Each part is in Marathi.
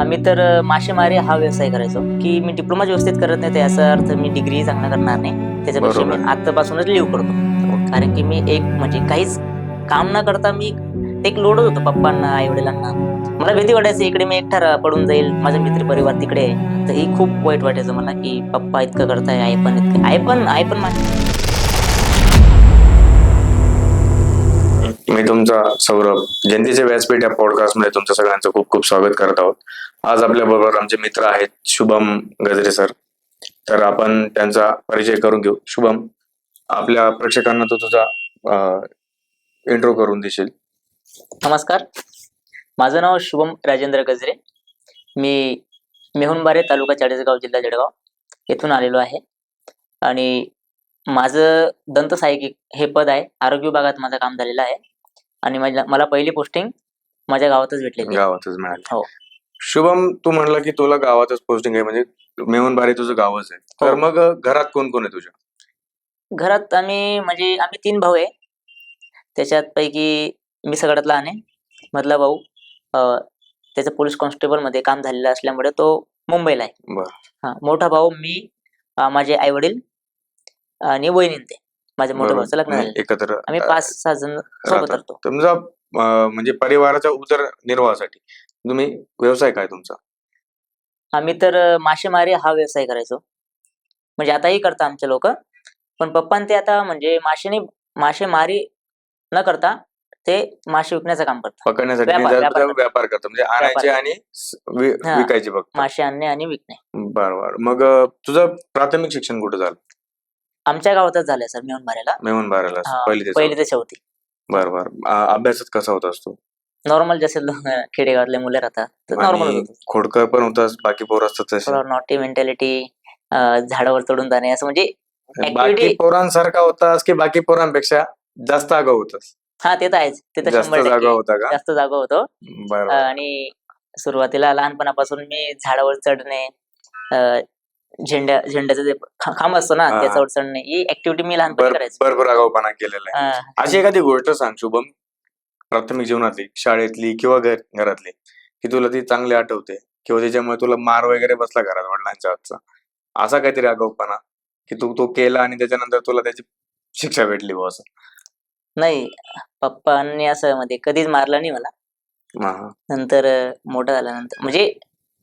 आम्ही तर मासेमारी हा व्यवसाय करायचो की मी डिप्लोमा व्यवस्थित करत नाही याचा अर्थ मी डिग्री चांगला करणार नाही. त्याच्यापेक्षा मी बरोबर. आतापासूनच लिव्ह करतो. कारण की मी एक म्हणजे काहीच काम न करता मी एक लोडच होतो पप्पांना आई वडिलांना मला भीती वाटायची इकडे मी एकटा पडून जाईल माझा मित्र परिवार तिकडे आहे. तर ही खूप वाईट वाटायचं मला की पप्पा इतकं करताय आई पण इतकं आई पण आई पण मी तुमचा सौरभ जयंतीचे व्यासपीठ या पॉडकास्टमध्ये तुमचं सगळ्यांचं खूप खूप स्वागत करत आहोत. आज आपल्या बरोबर आमचे मित्र आहेत शुभम गजरे सर. तर आपण त्यांचा परिचय करून घेऊ. शुभम आपल्या प्रेक्षकांना तू तुझा इंट्रो करून देशील. नमस्कार. माझं नाव शुभम राजेंद्र गजरे. मी मेहुणबारे तालुका चाळीसगाव जिल्हा जळगाव येथून आलेलो आहे. आणि माझं दंत सहाय्यक हे पद आहे. आरोग्य विभागात माझं काम झालेलं आहे. आणि मला पहिली पोस्टिंग माझ्या गावातच भेटलेली आहे. गावातच मिळाली. हो. शुभम तू म्हणलं की तुला गावातच पोस्टिंग आहे म्हणजे मेहनबारी तुझं गावच आहे तर हो. मग घरात कोण कोण आहे तुझ्या घरात आम्ही म्हणजे आम्ही तीन भाऊ आहे त्याच्यात पैकी मी सगळ्यात लहान आहे मधला भाऊ अं, त्याचं पोलीस कॉन्स्टेबलमध्ये काम झालेलं असल्यामुळे तो मुंबईला आहे बरं. हा मोठा भाऊ मी अं, माझे आई वडील आणि वहिनी ते माझ्या मोठ्या बरोबर. भाऊचं लग्न म्हणजे झालं एकत्र आम्ही पाच सहा जण सोबत राहतात. राहतो म्हणजे परिवाराच्या उदरनिर्वाहासाठी तुम्ही व्यवसाय काय तुमचा? आम्ही तर मासेमारी हा व्यवसाय करायचो. म्हणजे आताही करता आमचे लोक. पण पप्पान ते आता म्हणजे मासेने मासेमारी न करता ते मासे विकण्याचं काम करतात. पकडण्यासाठी. व्यापार- निदान व्यापार तुझा व्यापार करतो म्हणजे आणायचे आणि. विकायचे फक्त. मासे आणणे आणि विकणे. बर बर. मग तुझं प्राथमिक शिक्षण कुठं झालं? आमच्या गावातच झालंय सर. मेहून मारायला मेहून बाराला पहिली ते चौथी. बर बर. अभ्यासात कसा होता असतो नॉर्मल जसे लो- खेडेगावातले मुलं राहतात तर नॉर्मल आणि खोडकर पण होतास बाकी पोर असतात तसे? थोडं नॉटी मेंटॅलिटी झाडावर चढून जाणे असं म्हणजे बाकी activity- पोरांसारखा होतास की बाकी पोरांपेक्षा जास्त आगाऊ होतास हा ते तर आहेच. ते तर जास्त शंभर जागा टक्के होता का? जास्त जागा होतो. बर. आणि सुरुवातीला लहानपणापासून मी झाडावर चढणे अं, झेंड्या झेंड्याचं जे खा- खांब असतो ना हा. त्याच्यावर चढणे ही ऍक्टिव्हिटी मी लहानपणी करायचो. भरपूर आगाऊपणा केलेला आहे. अशी एखादी गोष्ट सांग शुभम प्राथमिक जीवनातली शाळेतली किंवा घर घरातली की तुला ती चांगली आठवते किंवा त्याच्यामुळे तुला मार वगैरे बसला घरात वडिलांच्या हातचा. असा काहीतरी आगाऊपणा की तू तो केला आणि त्याच्यानंतर तुला त्याची शिक्षा भेटली बुवा असं. नाही पप्पांनी असं म्हणजे कधीच मारलं नाही मला. हा, हा. नंतर अं, मोठं झाल्यानंतर. म्हणजे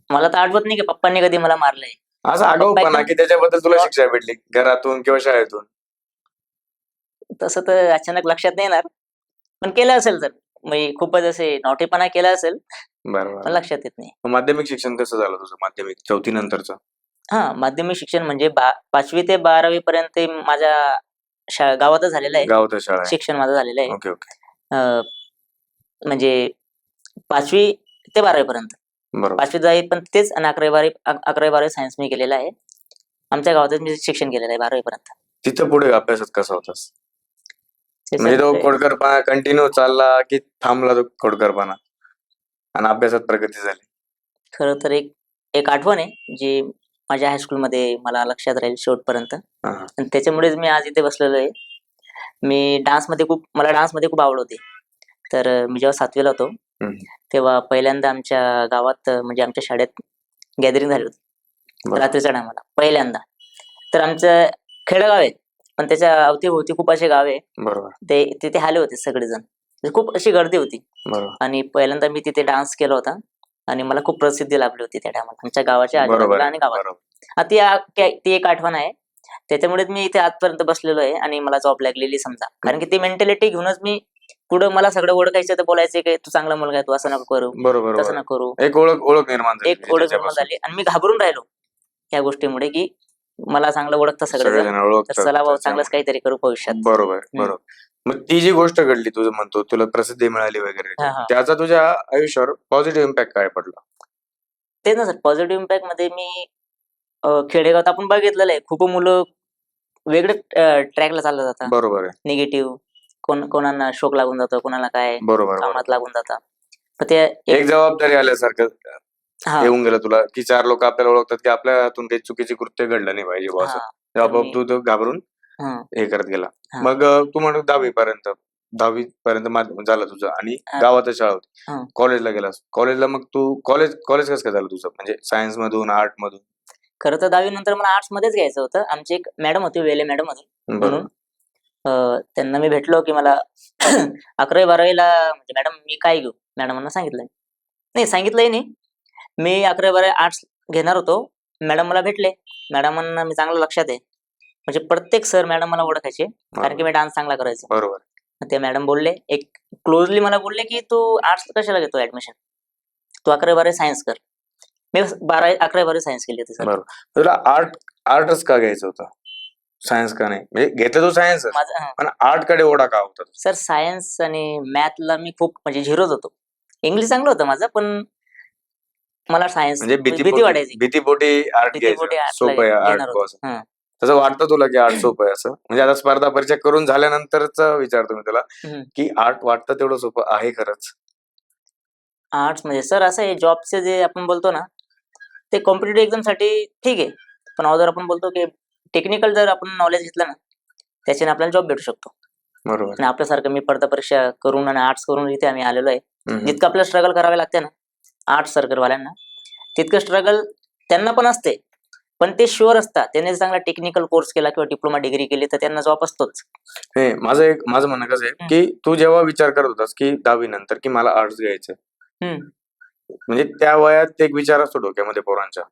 मला तर आठवत नाही की पप्पांनी कधी मला मारलंय. असा आगाऊपणा की त्याच्याबद्दल तुला शिक्षा भेटली घरातून किंवा शाळेतून? तसं तर अचानक लक्षात नाही येणार. पण केलं असेल तर म्हणजे खूपच असे नॉटीपणा केला असेल पण बरोबर लक्षात येत नाही. माध्यमिक शिक्षण कसं झालं तुझं? माध्यमिक चौथी नंतरचं? हा माध्यमिक शिक्षण म्हणजे बा पाचवी ते बारावी पर्यंत माझ्या शा गावातच झालेलं आहे. गावात शाळा आहे. शिक्षण माझं झालेलं आहे. Okay okay. अं, म्हणजे पाचवी ते बारावी पर्यंत. बरोबर. पाचवी दहावी पण तेच आणि अकरावी बारावी अक- अकरावी बारावी सायन्स मी केलेलं आहे. आमच्या गावातच मी शिक्षण केलेलं आहे बारावी पर्यंत. तिथं पुढे अभ्यासात कसा होतास? म्हणजे तो खोडकरपणा कंटिन्यू चालला की थांबला तो खोडकरपणा? आणि अभ्यासात प्रगती झाली. खरं तर एक एक आठवण आहे जी माझ्या हायस्कूलमध्ये मला लक्षात राहील शेवटपर्यंत. आणि त्याच्यामुळेच मी आज इथे बसलेलो आहे. मी डान्समध्ये खूप मला डान्समध्ये खूप आवड होती. तर मी जेव्हा सातवीला होतो. तेव्हा पहिल्यांदा आमच्या गावात म्हणजे आमच्या शाळेत गॅदरिंग झाली होती. रात्रीच्या टायमाला पहिल्यांदा. तर आमचं खेडेगाव आहे पण त्याच्या अवतीभोवती खूप असे गाव आहे. बरोबर. ते तिथे आले होते सगळेजण. म्हणजे खूप अशी गर्दी होती. बरोबर. आणि पहिल्यांदा मी तिथे डान्स केला होता आणि मला खूप प्रसिद्धी लाभली होती त्या टायमाला आमच्या गावाच्या आजूबाजूला आणि गावात. ती एक आठवण आहे. त्याच्यामुळेच मी इथे आजपर्यंत बसलेलो आहे आणि मला जॉब लागलेली समजा. कारण की ती मेंटॅलिटी घेऊनच मी पुढे मला सगळं ओळखायचं तर बोलायचं की तू चांगला मुलगा आहे तू असं नको करू बरोबर तसं. नको करू एक ओळख ओळख निर्माण झाली एक ओळख निर्माण त्याच्यापासून. झाली आणि मी घाबरून राहिलो या गोष्टीमुळे की मला चांगलं ओळखतं सगळं सगळेजण तर ओळखतात चला भाऊ त्याच्यामुळे. चांगलंच काहीतरी करू भविष्यात बरोबर. बरोबर मग ती जी गोष्ट घडली तुझं म्हणतो तुला प्रसिद्धी मिळाली वगैरे हा, हा. त्याचा तुझ्या आयुष्यावर पॉझिटिव्ह इम्पॅक्ट काय पडला तेच ना सर पॉझिटिव्ह इम्पॅक्टमध्ये मी अं, खेडेगावात आपण बघितलेलं आहे खूप मुलं वेगळे ट्रॅकला चाललं जातात बरोबर आहे निगेटिव्ह कोण कोणाला शोक लागून जातो कोणाला काय बरोबर बरोबर. कामात लागून जातात तर ते एक एक जबाबदारी आल्यासारखं हा. येऊन गेलं तुला की चार लोक आपल्याला ओळखतात की आपल्या हातून काही चुकीचे कृत्य घडलं नाही पाहिजे बुवा असं. हा, तू तो घाबरून हं. हे करत गेला. हा. मग अं, तू म्हणतो दहावी पर्यंत दहावी पर्यंत माध्यमिक झालं तुझं आणि हा. गावातच शाळा होती. कॉलेजला गेलास. कॉलेजला मग तू कॉलेज कॉलेज कसं काय झालं तुझं? म्हणजे सायन्स मधून आर्ट मधून खरं तर दहावी नंतर मला आर्ट्स मध्येच घ्यायचं होतं. आमची एक मॅडम होती वेले मॅडम होती. बरोबर. म्हणून त्यांना मी भेटलो की मला अकरावी बारावीला म्हणजे मॅडम मी काय घेऊ? मॅडमांना सांगितलंय. नाही सांगितलंही नाही. मी अकरावी बारावी आर्ट्स घेणार होतो. मॅडम मला भेटले. मॅडमांना मी चांगलं लक्षात आहे. म्हणजे प्रत्येक सर मॅडम मला ओळखायचे कारण की मी डान्स चांगला करायचो. बरोबर. ते मॅडम बोलले एक क्लोजली मला बोलले की तू आर्ट्स कशाला घेतो ऍडमिशन तू अकरावी बारावी सायन्स कर. मी बारावी अकरावी बारावी सायन्स केली होती सर. बरोबर. तुला आर्ट आर्टच का घ्यायचं होतं? सायन्स का नाही म्हणजे घेतलं तू सायन्स माझं हा. पण आर्टकडे ओढा का होता तुझा? सर सायन्स आणि मॅथला मी खूप म्हणजे झिरोच होतो इंग्लिश चांगलं होतं माझं पण मला सायन्स म्हणजे भीती भीती वाटायची भीतीपोटी आर्ट भीतीपोटी घ्यायचं artला सोपं आहे घेणार आर्ट होतो. असं हं. तसं वाटतं तुला की आर्ट सोपं आहे असं म्हणजे आता स्पर्धा परीक्षा करून झाल्यानंतरच विचारतो मी तुला हम्म. की आर्ट वाटतं तेवढं सोपं आहे खरंच आर्ट्स म्हणजे सर असं आहे जॉबचे जे आपण बोलतो ना ते कॉम्पिटेटिव्ह एक्झामसाठी ठीक आहे पण अगोदर आपण बोलतो की टेक्निकल जर आपण नॉलेज घेतलं ना त्याच्याने आपल्याला जॉब भेटू शकतो. बरोबर. आणि आपल्यासारखं मी स्पर्धा परीक्षा करून आणि आर्ट्स करून इथे आम्ही आलेलो आहे. जितकं आपल्याला स्ट्रगल करावे लागते ना आर्ट्स सर्कलवाल्यांना तितकं स्ट्रगल त्यांना पण असते. पण ते शुअर असतात. त्यांनी चांगला टेक्निकल कोर्स केला किंवा डिप्लोमा डिग्री केली तर त्यांना जॉब असतोच. नाही माझं एक माझं म्हणणं कसं आहे. की तू जेव्हा विचार करत होतास की दहावी नंतर की मला आर्ट्स घ्यायचं. म्हणजे त्या वयात एक विचार असतो डोक्यामध्ये पोरांच्या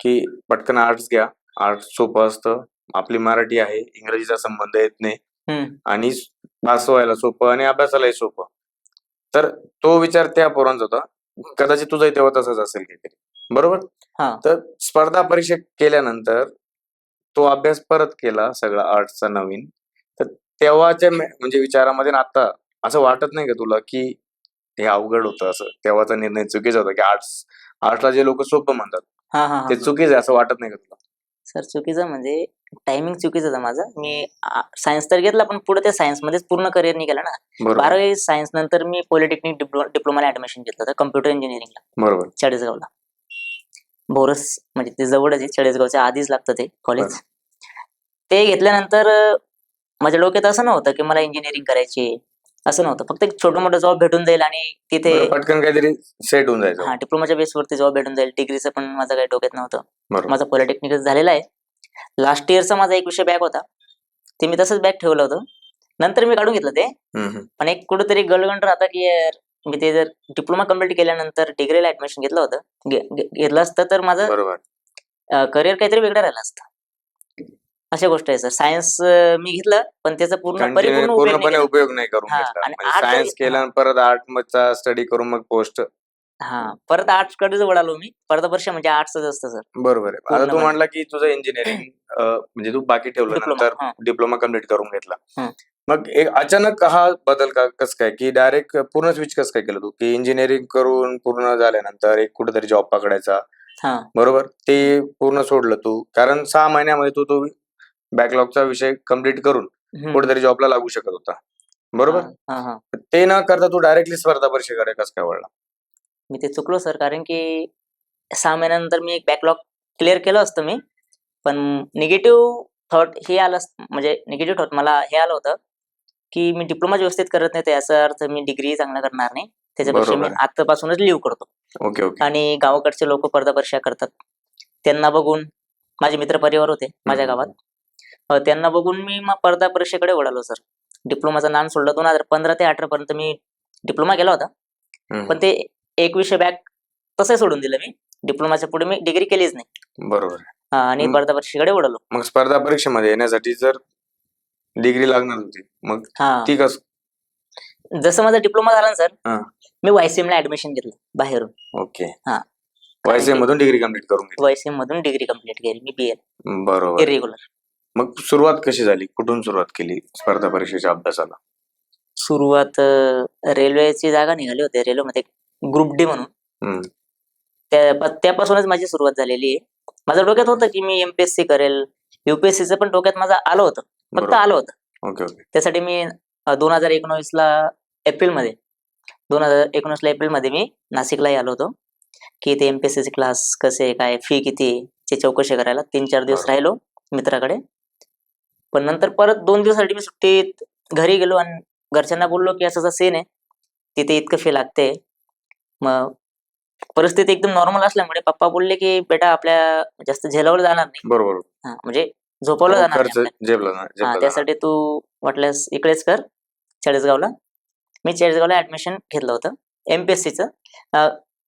की पटकन आर्ट्स घ्या. आर्ट्स सोपं असतं. आपली मराठी आहे इंग्रजीचा संबंध येत नाही. हम्म. आणि पास व्हायला सोपं आणि अभ्यासालाही सोपं. तर तो विचार त्या पोरांचा होता. कदाचित तुझाही तेव्हा तसाच असेल काहीतरी. बरोबर? हा. तर स्पर्धा परीक्षा केल्यानंतर तो अभ्यास परत केला सगळा आर्ट्सचा नवीन. तर तेव्हाच्या मे- म्हणजे विचारामध्ये आता असं वाटत नाही का तुला की हे अवघड होतं असं? तेव्हाचा निर्णय चुकीचा होता की आर्ट्स आर्ट्सला जे लोक सोपं म्हणतात हा हा. ते चुकीचं आहे असं वाटत नाही का तुला? सर चुकीचं म्हणजे टायमिंग चुकीचं होतं माझं. मी सायन्स तर घेतला पण पुढे त्या सायन्स मध्येच पूर्ण करिअर निघाला ना. बारावी सायन्स नंतर मी पॉलिटेक्निक डिप्लोमाला ऍडमिशन घेतलं होतं कम्प्युटर इंजिनिअरिंगला बरोबर. चाळीसगावला. बोरस म्हणजे ते जवळच आहे चाळीसगावच्या आधीच लागतं ते कॉलेज ते घेतल्यानंतर माझ्या डोक्यात असं नव्हतं की मला इंजिनिअरिंग करायची आहे. असं नव्हतं. फक्त एक छोटं मोठं जॉब भेटून जाईल आणि तिथे बरं, पटकन काहीतरी सेट होऊन जायचं. हा डिप्लोमाच्या बेसवरती जॉब भेटून जाईल. डिग्रीचं पण माझं काही डोक्यात नव्हतं. बरोबर. माझा पॉलिटेक्निकच झालेला आहे. लास्ट इयरचा माझा एक विषय बॅक होता. ते मी तसंच बॅक ठेवलं होतं. नंतर मी काढून घेतलं ते. हम्म, हम्म. पण एक कुठेतरी गळगंड राहता की यार मी ते जर डिप्लोमा कंप्लीट केल्यानंतर डिग्रीला ऍडमिशन घेतलं होतं. घे- घे- घेतलं असतं तर माझं बरोबर. करिअर काहीतरी वेगळं राहिलं असतं. अशा गोष्ट आहे सर सायन्स मी घेतलं पण त्याचा पूर्ण परिपूर्ण पूर्णपणे. उपयोग नाही करून घेतला. आणि म्हणजे art सायन्स जरी- केला आणि परत आर्ट मधचा स्टडी करून मग पोस्ट हा परत आर्ट्स कडेच वळालो मी. परत वर्ष म्हणजे आर्ट्सच असतं सर बरोबर आहे. आता तू पूर्णपणे. म्हणला की तुझं इंजिनिअरिंग म्हणजे तू बाकी ठेवलं डिप्लोमा नंतर डिप्लोमा कंप्लीट करून घेतला. मग एक अचानक हा बदल का कस काय? की डायरेक्ट पूर्ण स्विच कस काय केलं तू? की इंजिनिअरिंग करून पूर्ण झाल्यानंतर एक कुठेतरी जॉब पकडायचा. हा. बरोबर? ते पूर्ण सोडलं तू. कारण सहा महिन्यामध्ये तू तो बॅकलॉगचा विषय कंप्लीट करून. कुठेतरी जॉबला लागू शकत होता. बरोबर? हा हा ते न करता तू डायरेक्टली स्पर्धा परीक्षेकडे कस काय वळला? मी ते चुकलो सर कारण की सहा महिन्यानंतर मी एक बॅकलॉग क्लिअर केलं असतं मी. पण निगेटिव्ह थॉट हे आलं असत- म्हणजे निगेटिव्ह थॉट मला हे आलं होतं की मी डिप्लोमा व्यवस्थित करत नाही तर याचा अर्थ मी डिग्री चांगला करणार नाही. त्याच्यापेक्षा मी. आतापासूनच लिव्ह करतो. Okay okay. आणि गावाकडचे लोक स्पर्धा परीक्षा करतात. त्यांना बघून माझे मित्र परिवार होते माझ्या. गावात. त्यांना बघून मी मग स्पर्धा परीक्षेकडे वळालो सर डिप्लोमाचं नाम सोडलं दोन हजार पंधरा ते अठरा पर्यंत मी डिप्लोमा केला होता. पण ते एक विषय बॅक तसं सोडून दिलं मी. डिप्लोमाच्या पुढे मी डिग्री केलीच नाही. बरोबर. आणि. स्पर्धा परीक्षेकडे वळालो. मग स्पर्धा परीक्षेमध्ये येण्यासाठी जर डिग्री लागणार होती मग हा. ती कस? जसं माझा डिप्लोमा झाला ना सर. मी वायसीएम ला ऍडमिशन घेतलं बाहेरून. ओके हा. वायसीएम मधून डिग्री कंप्लीट करून वायसीएम मधून डिग्री कंप्लीट केली मी बी बरोबर. इरेग्युलर मग सुरुवात कशी झाली? कुठून सुरुवात केली स्पर्धा परीक्षेच्या अभ्यासाला? सुरुवात अं, रेल्वेची जागा निघाली होती. रेल्वेमध्ये ग्रुप डी म्हणून. हम्म. त्या प- त्यापासूनच माझी सुरुवात झालेली. आहे माझ्या डोक्यात होतं की मी एमपीएससी करेल. युपीएससीचं पण डोक्यात माझं आलं होतं. फक्त बरोबर. आलं होतं. Okay okay. त्यासाठी मी दोन हजार एकोणवीस ला एप्रिलमध्ये दोन हजार एकोणीस ला एप्रिलमध्ये मी नाशिकलाही आलो होतो. की ते एमपीएससी चे क्लास कसे काय फी किती आहे, ते चौकशी करायला तीन चार दिवस बरोबर. राहिलो मित्राकडे. पण नंतर परत दोन दिवसासाठी मी सुट्टीत घरी गेलो आणि घरच्यांना बोललो की असं असं सीन आहे. तिथे इतकं फी लागते मग परिस्थिती एकदम नॉर्मल असल्यामुळे पप्पा बोलले की बेटा आपल्या जास्त झेलावलं जाणार नाही. बरोबर. हा, म्हणजे झोपवलं जाणार नाही हा, जाणार. त्यासाठी तू वाटल्यास इकडेच कर चाळीसगावला. मी चाळीसगावला ऍडमिशन घेतलं होतं एमपीएससीचं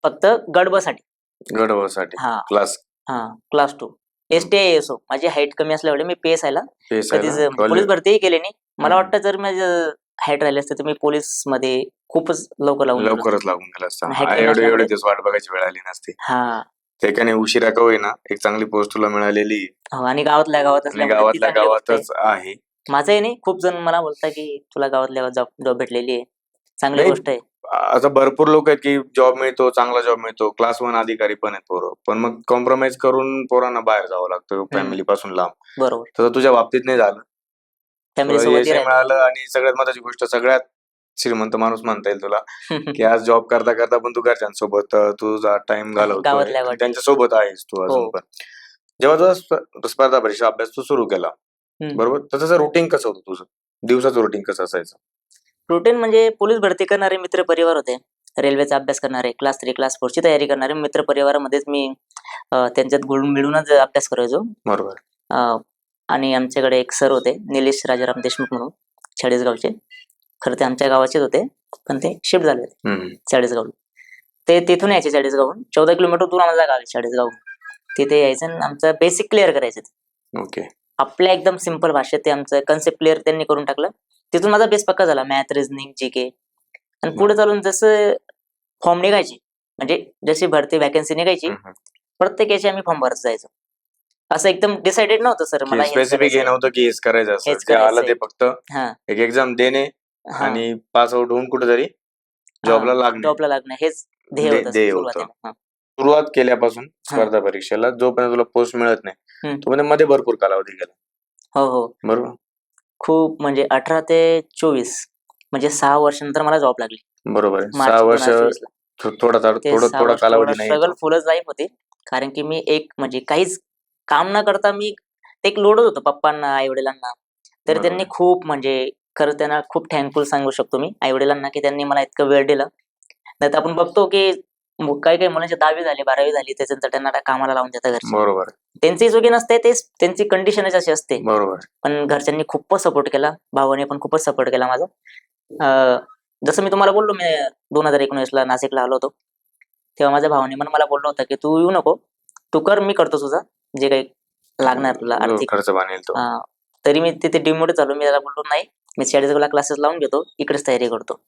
फक्त गडबसाठी गडवासाठी हा. क्लास हा class two S T S O माझी हाईट कमी असल्यामुळे मी पी एस आयला कधीच पेसायला पोलीस भरतीही केली नाही. मला. वाटतं जर माझं हाईट राहिली असते तर मी पोलीसमध्ये खूपच लवकर दिलं. लवकरच लागून गेला असता. एवढे एवढे. दिवस वाट बघायची वेळ आली नसती. हा. ते का नाही उशिरा का होईना. एक चांगली पोस्ट तुला मिळालेली. हो, आणि गावातल्या गावात गावातल्या आहे. गावातच आहे. माझंही नाही. खूप जण मला बोलतात की तुला गावातल्या गावात जॉब भेटलेली आहे. चांगली. गोष्ट आहे. आता भरपूर लोक आहेत की जॉब मिळतो चांगला जॉब मिळतो. क्लास वन अधिकारी पण आहेत पोरं. पण मग कॉम्प्रोमाइज करून पोरांना बाहेर जावं लागतं फॅमिली पासून लांब. बरोबर. तुझ्या बाबतीत नाही झालं. फॅमिली तुला यश सोबत मिळालं आणि सगळ्यात महत्वाची गोष्ट सगळ्यात श्रीमंत माणूस म्हणता येईल तुला की आज जॉब करता करता पण तू घरच्यांसोबत अं, तुझा टाइम घालवतो गावातल्या गावात. त्यांच्यासोबत आहेस तू अजून हो. पण. जेव्हा तुझा स्प- स्पर्धा परीक्षा अभ्यास तू सुरू केला. बरोबर? तर त्याचं रुटीन कसं होतं तुझं? दिवसाचं रुटीन कसं असायचं? रुटीन म्हणजे पोलीस भरती करणारे मित्र परिवार होते. रेल्वेचा अभ्यास करणारे क्लास थ्री क्लास फोरची तयारी करणारे मित्र परिवारामध्येच मी त्यांच्यात घुळून मिळूनच अभ्यास करायचो बरोबर. आणि आमच्याकडे एक सर होते निलेश राजाराम देशमुख म्हणून चाळीसगावचे. खरं ते आमच्या गावाचेच होते पण ते शिफ्ट झाले होते. चाळीसगाव. ते तिथून यायचे चाळीसगावहून. चौदा किलोमीटर दूर आम्हाला गाव आहे चाळीसगाव तिथे यायचं आणि आमचं बेसिक क्लिअर करायचं. आपल्या एकदम सिंपल भाषेत ते आमचं कन्सेप्ट क्लिअर त्यांनी करून टाकलं. तिथून माझा बेस पक्का झाला मॅथ रिझनिंग जी के आणि पुढे चालून जसं फॉर्म निघायचे म्हणजे जशी भरती वॅकन्सी निघायची. प्रत्येक याची आम्ही फॉर्म भरत जायचो. असं एकदम डिसाइडेड नव्हतं सर मला स्पेसिफिक हे. नव्हतं की हेच करायचं असं. जे आलं. ते फक्त एक एक्झाम देणे आणि पास आउट होऊन कुठेतरी जॉबला लागणे. जॉबला लागणं. हेच ध्येय होतं. सुरुवात केल्यापासून स्पर्धा परीक्षेला जोपर्यंत तुला पोस्ट मिळत नाही. तोपर्यंत मध्ये भरपूर कालावधी गेला. हो हो. बरोबर? खूप म्हणजे अठरा ते चोवीस म्हणजे सहा वर्षानंतर मला जॉब लागली बरोबर आहे मार्च सहा वर्ष 2024 ला. थो- थोडा थोडा ते थोडा सहा थोडा वर्ष कालावधी थोडा नाही स्ट्रगल येतो. फुलच लाईफ होती कारण की मी एक म्हणजे काहीच काम न करता मी ते एक लोडच होतं पप्पांना आई वडिलांना तर बरोबर. त्यांनी खूप म्हणजे खरं त्यांना खूप थँकफुल सांगू शकतो मी आई वडिलांना की त्यांनी मला इतकं वेळ दिला नाही तर आपण बघतो की काही काही मुलांची दहावी झाली बारावी झाली त्याच्यानंतर त्यांना कामाला लावून देतात घरचे. बरोबर. त्यांची चुकी नसते ते त्यांची कंडिशनच अशी असते. बरोबर. पण घरच्यांनी खूपच सपोर्ट केला भावाने पण खूपच सपोर्ट केला माझा. अं, जसं मी तुम्हाला बोललो मी दोन हजार एकोणीसला नाशिकला आलो होतो. तेव्हा माझ्या भावाने पण मला बोललो होता की तू येऊ नको तू कर मी करतो तुझा. जे काही लागणार तुला जो आर्थिक. खर्च बांधेल तो. हा. तरी मी तिथे डिमोट झालो मी त्याला बोललो नाही मी चाळीसगावला क्लासेस लावून घेतो इकडेच तयारी करतो.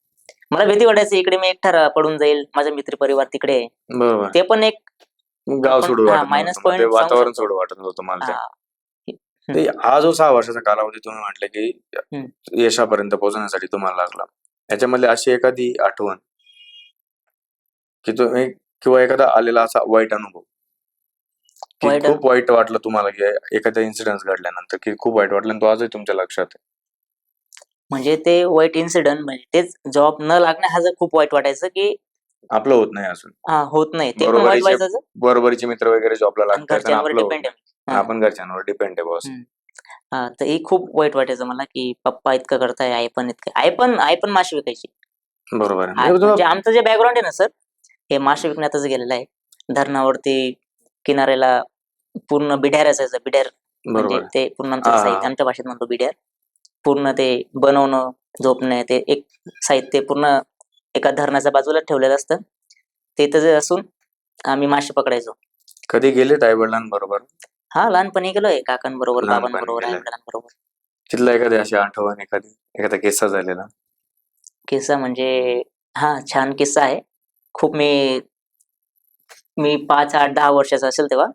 मला भीती वाटायची इकडे मी एकटा पडून जाईल माझा मित्र परिवार तिकडे. बरोबर ते पण एक गाव सोडू point ते सांगू वातावरण. सोडू वाटत होतं मला ते. हा, ते हा जो सहा वर्षाचा कालावधी तुम्ही म्हटले की. यशापर्यंत पोहोचण्यासाठी तुम्हाला लागला याच्यामधली अशी एखादी आठवण की तुम्ही किंवा एखादा आलेला असा वाईट अनुभव खूप वाईट वाटलं तुम्हाला की एखादा इन्सिडेंट घडल्यानंतर की खूप वाईट वाटलं आणि तो आजही तुमच्या लक्षात आहे म्हणजे ते वाईट इन्सिडेंट म्हणजे तेच जॉब न लागणे हा जर खूप वाईट वाटायचं की आपलं होत नाही अजून. हा होत नाही. ते पण वाईट बरोबरीचे मित्र वगैरे जॉबला आणि लागतात आणि घरच्यांवर आपलं होत डिपेंड नाही. आपण घरच्यांवर डिपेंड आहे बॉस हम्म. हा तर हे खूप वाईट वाटायचं मला की पप्पा इतकं करताय आई पण इतकं. आई पण आई पण माशी विकायची. बरोबर आ- आहे म्हणजे म्हणजे आमचं जे बॅकग्राऊंड आहे ना सर हे मासे विकण्यातच गेलेलं आहे. धरणावरती किनाऱ्याला पूर्ण बिड्यार असायचं. बिड्यार म्हणजे बरोबर ते पूर्ण आमचं हा. साहित्य आमच्या भाषेत म्हणतो बिड्यार पूर्ण ते बनवणं झोपणे ते एक साहित्य पूर्ण एका धरणाच्या बाजूला ठेवलेलं असतं. तिथं जे असून आम्ही मासे पकडायचो. कधी गेलेत आई वडिलांबरोबर? हा लहानपणी गेलोय. काकांबरोबर लहानपणी बाबांबरोबर आई गेलाय. वडिलांबरोबर. तिथला एखादी अशी आठवण एखादी? एखादा किस्सा झालेला? किस्सा म्हणजे हा छान किस्सा आहे. खूप मी मी पाच आठ दहा वर्षाचा असेल तेव्हा.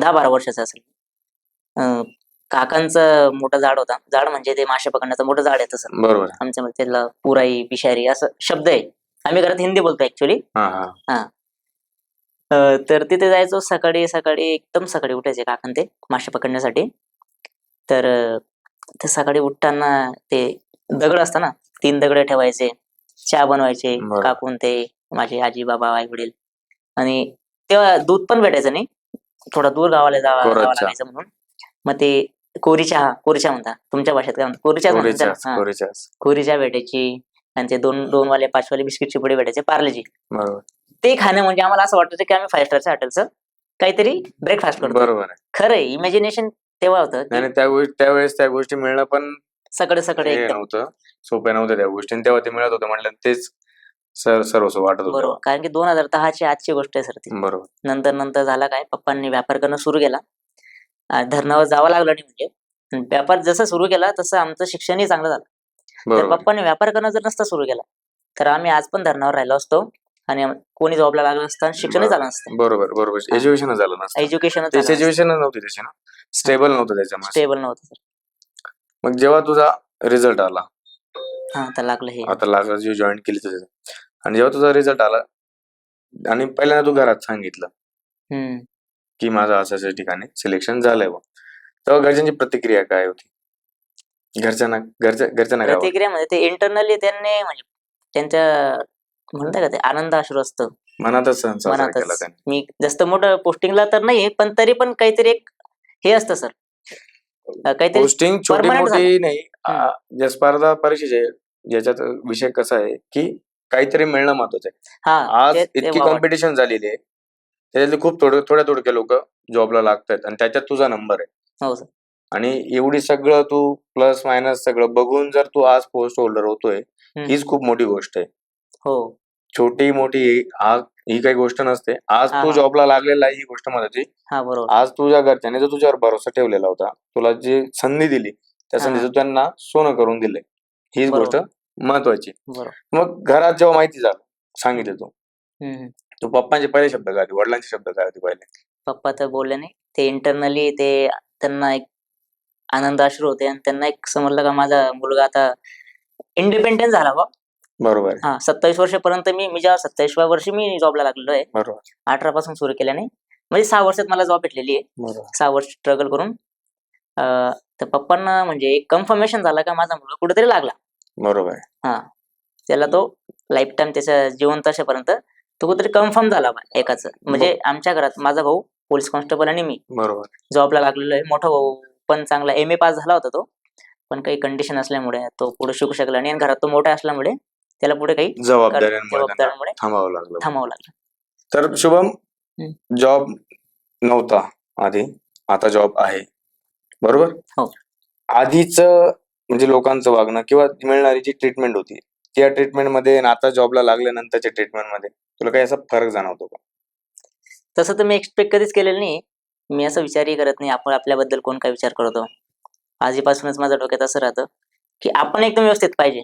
दहा बारा वर्षाचा असेल. अं, काकांचं मोठं झाड होता. झाड म्हणजे ते मासे पकडण्याचं मोठं झाड आहे तसं. बरोबर. आहे. आमच्यामध्ये त्याला पुराई पिशारी असं शब्द आहे. आम्ही घरात हिंदी बोलतो ऍक्च्युली हा हा. तर तिथे जायचो सकाळी सकाळी एकदम सकाळी उठायचे काकण ते मासे पकडण्यासाठी. तर अं, ते सकाळी उठताना ते दगड असतं ना तीन दगड ठेवायचे चहा बनवायचे. काकून ते माझे आजी बाबा आई वडील. आणि तेव्हा दूध पण भेटायचं नाही. थोडा दूर गावाला जावं जावं. लागायचं म्हणून. मग ते कोरी चहा कोरी चहा म्हणता. तुमच्या भाषेत काय म्हणता? कोरी चहा कोरीच्या त्याला. हा. कोरीच्या. कोरी चहा भेटायची आणि ते दोन दोन वाले पाच वाले बिस्किटची पुढे भेटायचे पार्लेजी. बरोबर. ते खाणं म्हणजे आम्हाला असं वाटतं की आम्ही फाईव्ह स्टारच्या हॉटेलचं काहीतरी ब्रेकफास्ट करतो बरोबर आहे. खरं इमॅजिनेशन तेव्हा होतं की आणि त्या गोष्टी त्यावेळेस त्या गोष्टी मिळणं पण सगळे सगळे हे एकदम. नव्हतं. सोप्या नव्हत्या त्या गोष्टी. आणि तेव्हा ते मिळत होतं म्हटलं तेच सर सर्वस्व वाटत बरोबर. कारण की दोन हजार दहाची आजची गोष्ट आहे सर ती. बरोबर. नंतर नंतर झाला काय? पप्पांनी व्यापार करणं सुरू केला. धरणावर जावं लागलं नाही म्हणजे. व्यापार जसं सुरू केला तसं आमचं शिक्षणही चांगलं झालं. तर पप्पांनी व्यापार करणं जर नसता सुरू केला तर आम्ही आज पण धरणावर राहिलो असतो आणि कोणी जॉबला लागलं असतं आणि शिक्षणही झालं नसतं. बरोबर बरोबर. एज्युकेशन झालं नसतं. एज्युकेशन एज्युकेशन नव्हती त्याची ना? स्टेबल नव्हतं त्याच्यामध्ये स्टेबल नव्हतं सर. मग जेव्हा तुझा रिझल्ट आला हा तर लागलं हे. आता लागला जी जॉईन केली तुझं. आणि जेव्हा तुझा रिझल्ट आला आणि पहिल्यांदा तू घरात सांगितलं की माझं असं असं ठिकाणी सिलेक्शन झालंय बा तेव्हा घरच्यांची प्रतिक्रिया काय होती? घरच्यांना घरच्या घरच्यांना काय वाटलं? प्रतिक्रियामध्ये ते इंटरनली त्यांनी म्हणजे त्यांच्या म्हणतात का ते आनंद अश्रू असतं मनातच सण साजरा मनातच. केला त्याने. मी जास्त मोठं पोस्टिंगला तर नाही पण तरी पण काहीतरी एक हे असतं सर. काहीतरी पोस्टिंग छोटी permanent मोठी नाही. आ, ज्या स्पर्धा परीक्षेचे ज्याच्यात विषय कसा आहे की काहीतरी मिळणं महत्वाचं आहे. हा आज ते- ते इतकी कॉम्पिटिशन झालेली आहे त्याच्यातले खूप थोडे थोड्या थोडके लोक जॉबला लागतात आणि त्याच्यात तुझा नंबर आहे. हो सर आणि एवढी सगळं तू प्लस मायनस सगळं बघून जर तू आज पोस्ट होल्डर होतोय. हीच खूप मोठी गोष्ट आहे. हो. छोटी मोठी ही- काही गोष्ट नसते. आज तू. जॉबला लागलेला आहे ही गोष्ट महत्वाची आज तुझ्या घरच्याने जर तुझ्यावर भरोसा ठेवलेला होता तुला जी संधी दिली त्या. संधीचं त्यांना सोनं करून दिलंय. हीच. गोष्ट महत्वाची. मग घरात जेव्हा माहिती झालं सांगितलं तू. तू पप्पांचे पहिले शब्द काय होते वडिलांचे शब्द काय होते पहिले. पप्पा तर बोलले नाही. ते इंटरनली ते त्यांना एक आनंद अश्रू होते आणि त्यांना एक समजलं का माझा मुलगा आता इंडिपेंडेंट झाला बा बरोबर. आहे हा सत्तावीस वर्षापर्यंत मी मी जेव्हा सत्तावीसव्या वर्षी मी जॉबला लागलेलो आहे बरोबर. अठरा पासून सुरू केल्याने म्हणजे सहा वर्षात मला जॉब भेटलेली आहे. बरोबर. सहा वर्ष स्ट्रगल करून. अं, तर पप्पांना म्हणजे एक कन्फर्मेशन झालं का माझा मुलगा कुठेतरी लागला. बरोबर. आहे हा त्याला तो लाईफ टाइम त्याच्या जिवंत असेपर्यंत तो कुठेतरी कन्फर्म झाला बा एकाच. म्हणजे आमच्या घरात माझा भाऊ पोलीस कॉन्स्टेबल आणि मी. बरोबर. जॉबला लागलेलो आहे. मोठा भाऊ पण चांगला एम ए पास झाला होता तो. पण काही कंडिशन असल्यामुळे तो पुढे शिकू शकला नाही. आणि घरात तो मोठा असल्यामुळे त्याला पुढे काही जबाबदाऱ्यांमुळे जबाबदाऱ्यांमुळे थांबावं लागलं. थांबावं लागलं. तर शुभम. जॉब नव्हता आधी. आता जॉब आहे. बरोबर? हो. आधीच म्हणजे लोकांचं वागणं किंवा मिळणारी जी ट्रीटमेंट होती त्या ट्रीटमेंटमध्ये आणि आता जॉबला लागल्यानंतरच्या ट्रीटमेंटमध्ये तुला काही असा फरक जाणवतो का? तसं तर मी एक्सपेक्ट कधीच केलेलं नाही. मी असं विचारही करत नाही. आपण आपल्याबद्दल कोण काय विचार करतो? आधीपासूनच माझ्या डोक्यात असं राहतं की आपण एकदम व्यवस्थित पाहिजे.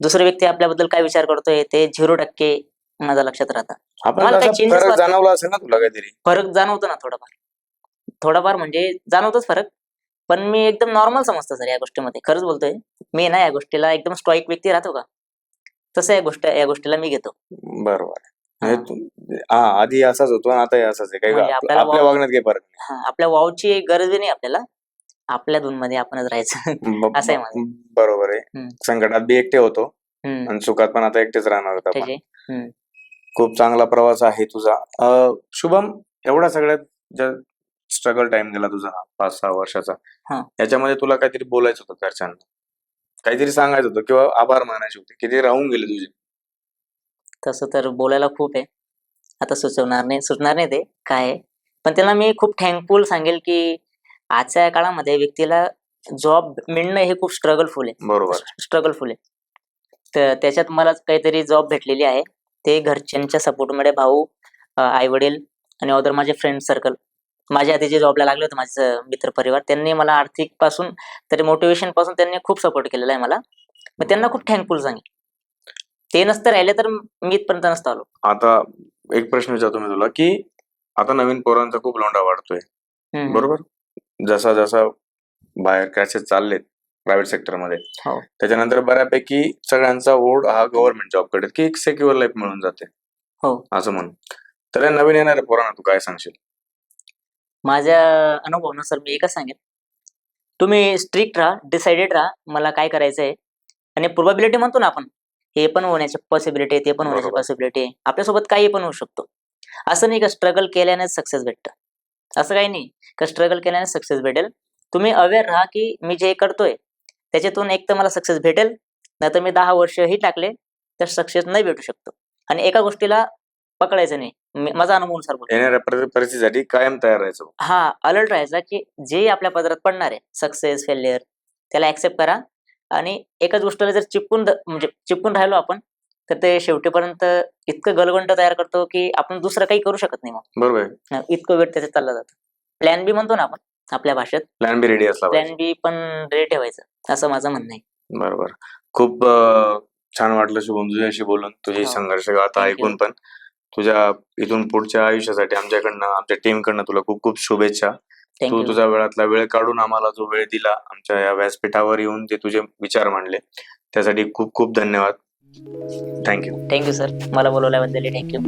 दुसरा व्यक्ती आपल्याबद्दल काय विचार करतोय ते झिरो टक्के माझ्या लक्षात राहतं. मला काही फरक जाणवला असेल ना तुला काहीतरी. फरक जाणवतो ना थोडाफार. थोडाफार म्हणजे जाणवतोच फरक. पण मी एकदम नॉर्मल समजतो सर या गोष्टीमध्ये. खरंच बोलतोय. मी ना या गोष्टीला एकदम स्टॉईक व्यक्ती राहतो का? तसं या गोष्ट या गोष्टीला मी घेतो. बरोबर. म्हणजे तू- हा आधी असाच होतो आणि आता असाच आहे. काही म्हणजे आपल्याला आपल्या वाव- वागण्यात काही फरक हा, आपल्या वावची गरज बी नाही आपल्याला. आपल्या धून मध्ये आपणच राहायचं. नाही ब- असं आहे माझं. बरोबर आहे. हम्म. संकटात बी एकटे होतो. हम्म, आणि सुखात पण आता एकटेच राहणार होता आपण. त्याचे खूप चांगला प्रवास आहे तुझा. अं, शुभम एवढा सगळ्यात ज्या स्ट्रगल टाइम गेला तुझा हा पाच सहा वर्षाचा. हा. याच्यामध्ये तुला काहीतरी बोलायचं होतं घरच्यांना? काहीतरी सांगायचं होतं किंवा आभार मानायचे होते किती राहून गेले तुझे. तसं तर बोलायला खूप आहे. आता सुचवणार नाही सुचणार नाही ते काय आहे. पण त्याला मी खूप थँकफुल सांगेल की आजच्या काळामध्ये व्यक्तीला जॉब मिळणं हे खूप स्ट्रगलफुल आहे. बरोबर. स्ट्रगलफुल आहे. तर त्याच्यात मला काहीतरी जॉब भेटलेली आहे. ते घरच्यांच्या सपोर्टमुळे भाऊ आई वडील आणि अदर माझे फ्रेंड सर्कल माझ्या आधी जे जॉबला लागले होते माझे मित्र परिवार त्यांनी मला आर्थिकपासून तरी मोटिवेशनपासून त्यांनी खूप सपोर्ट केलेला आहे मला. मग त्यांना खूप थँकफुल सांगेल ते नसतं राहिले तर मी इथपर्यंत नसतो आलो. आता एक प्रश्न विचारतो मी तुला की आता नवीन पोरांचा खूप लोंढा वाढतोय. बरोबर? जसा जसा बाहेर क्रॅशेस चाललेत प्रायव्हेट सेक्टरमध्ये हो. त्याच्यानंतर बऱ्यापैकी सगळ्यांचा ओढ हा गव्हर्नमेंट जॉबकडे की एक सेक्युअर लाईफ मिळून जाते. हो. असं म्हणून. तर नवीन येणाऱ्या पोरांना तू काय सांगशील? माझ्या अनुभवानुसार मी एकच सांगेन. तुम्ही स्ट्रिक्ट राहा डिसाइडेड राहा मला काय करायचं आहे आणि प्रोबॅबिलिटी म्हणतो ना आपण हे पण होण्याची पॉसिबिलिटी आहे ते पण होण्याची. पॉसिबिलिटी आहे. आपल्यासोबत काही पण होऊ शकतो. असं नाही का स्ट्रगल केल्याने सक्सेस भेटतं. असं काही नाही. का स्ट्रगल केल्याने सक्सेस भेटेल. तुम्ही अवेअर राहा की मी जे करतोय त्याच्यातून एक तर मला सक्सेस भेटेल नाही तर मी दहा वर्षही टाकले तर सक्सेस नाही भेटू शकतो. आणि एका गोष्टीला पकडायचं नाही. माझा अनुभवानुसार बोलतो. येणाऱ्या परि- परिस्थितीसाठी कायम तयार राहायचं हा अलर्ट राहायचा की जे आपल्या पदरात पडणार आहे सक्सेस फेल्युअर त्याला ऍक्सेप्ट करा. आणि एकाच गोष्टीला जर चिपकून म्हणजे चिपकून राहिलो आपण तर ते शेवटीपर्यंत इतकं गलगंट तयार करतो की आपण दुसरं काही करू शकत नाही मग. बरोबर इतकं वेळ त्याच्यात चालला जातो. प्लॅन बी म्हणतो ना आपण आपल्या भाषेत. प्लॅन बी रेडी असला प्लॅन बी पण रेडी ठेवायचं असं माझं म्हणणं आहे. बरोबर. खूप छान वाटलं शुभम तुझ्याशी बोलून तुझी हो. संघर्ष you. ऐकून पण. तुझ्या इथून पुढच्या आयुष्यासाठी आमच्याकडनं आमच्या टीम कडनं तुला खूप खूप शुभेच्छा. तू तुझ्या वेळातला वेळ काढून आम्हाला जो वेळ दिला आमच्या या व्यासपीठावर येऊन जे तुझे विचार मांडले. त्यासाठी खूप खूप धन्यवाद. थँक्यू थँक्यू सर मला बोलवल्याबद्दल थँक्यू